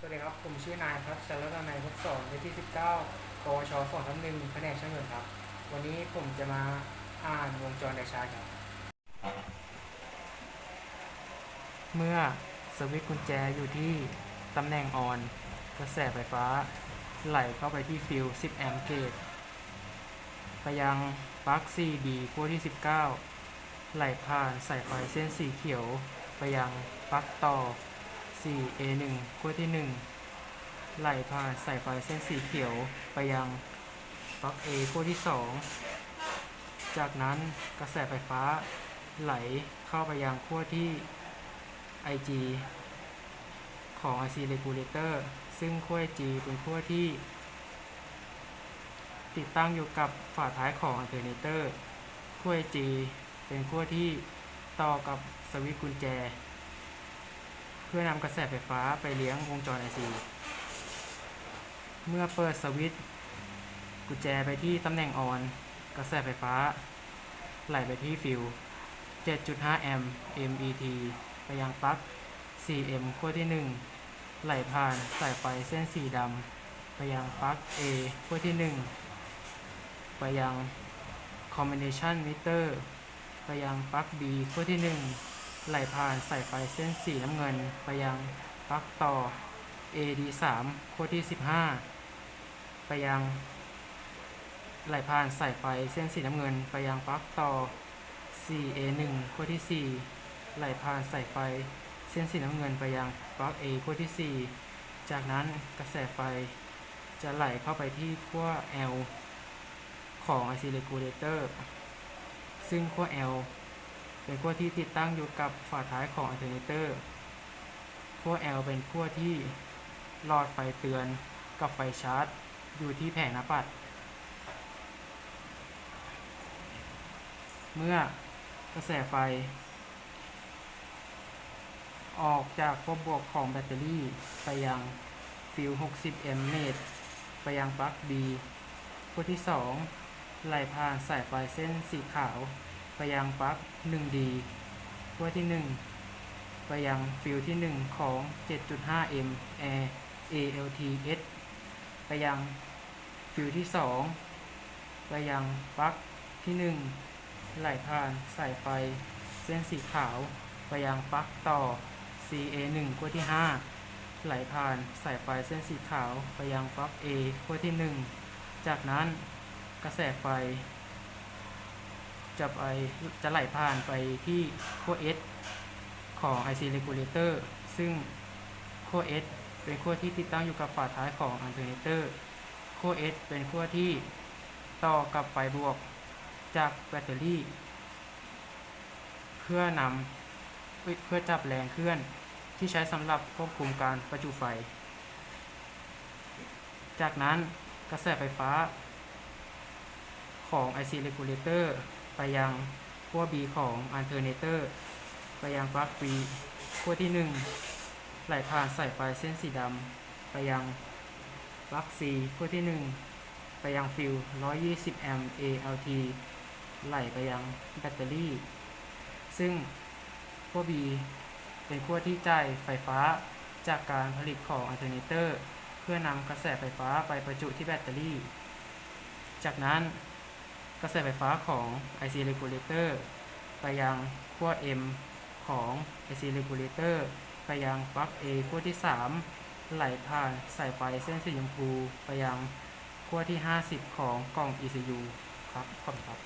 สวัสดีครับ ผมชื่อนายพัชรรัตนายพัฒสอนเลขที่ 19ปวช2ทับหนึ่งแผนกช่างยนต์ครับ วันนี้ผมจะมาอ่านวงจรไดชาร์จครับ เมื่อสวิตช์กุญแจอยู่ที่ตำแหน่งออน กระแสไฟฟ้า ไหลเข้าไปที่ฟิล10 แอมป์เกตไปยังปลั๊ก 4B ขั้วที่ 19 ไหลผ่านสายไฟเส้นสีเขียว ไปยังปลั๊กต่อ 4A1 ขั้วที่ 1 ไหลผ่านสายไฟเส้นสีเขียวไปยังปลั๊ก A ขั้วที่ 2 จากนั้นกระแสไฟฟ้าไหลเข้าไปยังขั้วที่ IG ของ IC regulator ซึ่งขั้ว G เป็นขั้วที่ ติดตั้งอยู่กับฝาท้ายของ alternator ขั้ว G เป็นขั้วที่ต่อกับสวิตช์กุญแจ เพื่อนำกระแสไฟฟ้าไปเลี้ยงวงจร IC เมื่อเปิดสวิตช์กุญแจไปที่ตำแหน่งออน กระแสไฟฟ้า ไหลไปที่ฟิว7.5 แอมป์ MET ไปยังปลั๊ก 4M ขั้วที่ 1 ไหลผ่านสายไฟเส้นสีดำไปยังปลั๊ก A ขั้วที่ 1 ไปยัง combination meter ไปยังปลั๊ก B ขั้วที่ 1 ไหลผ่านสายไฟเส้นสีน้ำเงินไปยังปลั๊กต่อ AD3 ขั้วที่ 15 ไปยัง ไหลผ่านสายไฟเส้นสีน้ำเงิน ไปยังปลั๊กต่อ 4A1 ขั้วที่ 4 ไหลผ่านสายไฟเส้นสีน้ำเงินไปยังปลั๊ก A ขั้วที่ 4 จากนั้นกระแสไฟจะไหลเข้าไปที่ขั้ว L ของ IC regulator ซึ่งขั้ว L เป็นขั้วที่ติดตั้งอยู่กับฝาท้ายของ alternator ขั้ว L เป็นขั้วที่หลอดไฟเตือนกับไฟชาร์จ อยู่ที่แผงหน้าปัด เมื่อกระแสไฟ ออกจากขั้วบวกของแบตเตอรี่ไปยังฟิว60แอมเมตรไปยังปลั๊ก B ขั้วที่ 2 ไหลผ่านสายไฟเส้นสีขาว ไปยังปลั๊ก 1D ขั้วที่ 1 ไปยังฟิวที่ 1 ของ 7.5 m Air ALTS ไปยังฟิวที่ 2 ไปยังปลั๊กที่ 1 ไหลผ่านสายไฟเส้นสีขาว ไปยังปลั๊กต่อ CA1 ขั้วที่ 5 ไหลผ่านสายไฟเส้นสีขาว ไปยังปลั๊ก A ขั้วที่ 1 จากนั้นกระแสไฟ จะไปจะไหลผ่านไปที่ขั้ว S ของ IC regulator ซึ่งขั้ว S เป็นขั้วที่ติดตั้งอยู่กับฝาท้ายของ alternator ขั้ว S เป็นขั้วที่ต่อกับไฟบวกจากแบตเตอรี่ เพื่อนำเพื่อจับแรงเคลื่อนที่ใช้สำหรับควบคุมการประจุไฟ จากนั้นกระแสไฟฟ้าของ IC regulator ไปยังขั้ว B ของ alternator ไปยังปลั๊ก B ขั้วที่ 1 ไหลผ่านสายไฟเส้นสีดำไปยังปลั๊ก C ขั้วที่ 1 ไปยังฟิล120 แอมป์ ALT ไหลไปยังแบตเตอรี่ ซึ่งขั้ว B เป็นขั้วที่จ่ายไฟฟ้าจากการผลิตของ alternator เพื่อนำกระแสไฟฟ้าไปประจุที่แบตเตอรี่ จากนั้น กระแสไฟฟ้าของ IC regulator ไปยังขั้ว M ของ IC regulator ไปยังปลั๊ก A ขั้วที่ 3 ไหลผ่านสายไฟเส้นสีชมพูไปยังขั้วที่ 50 ของกล่อง ECU ครับ ขอบคุณครับ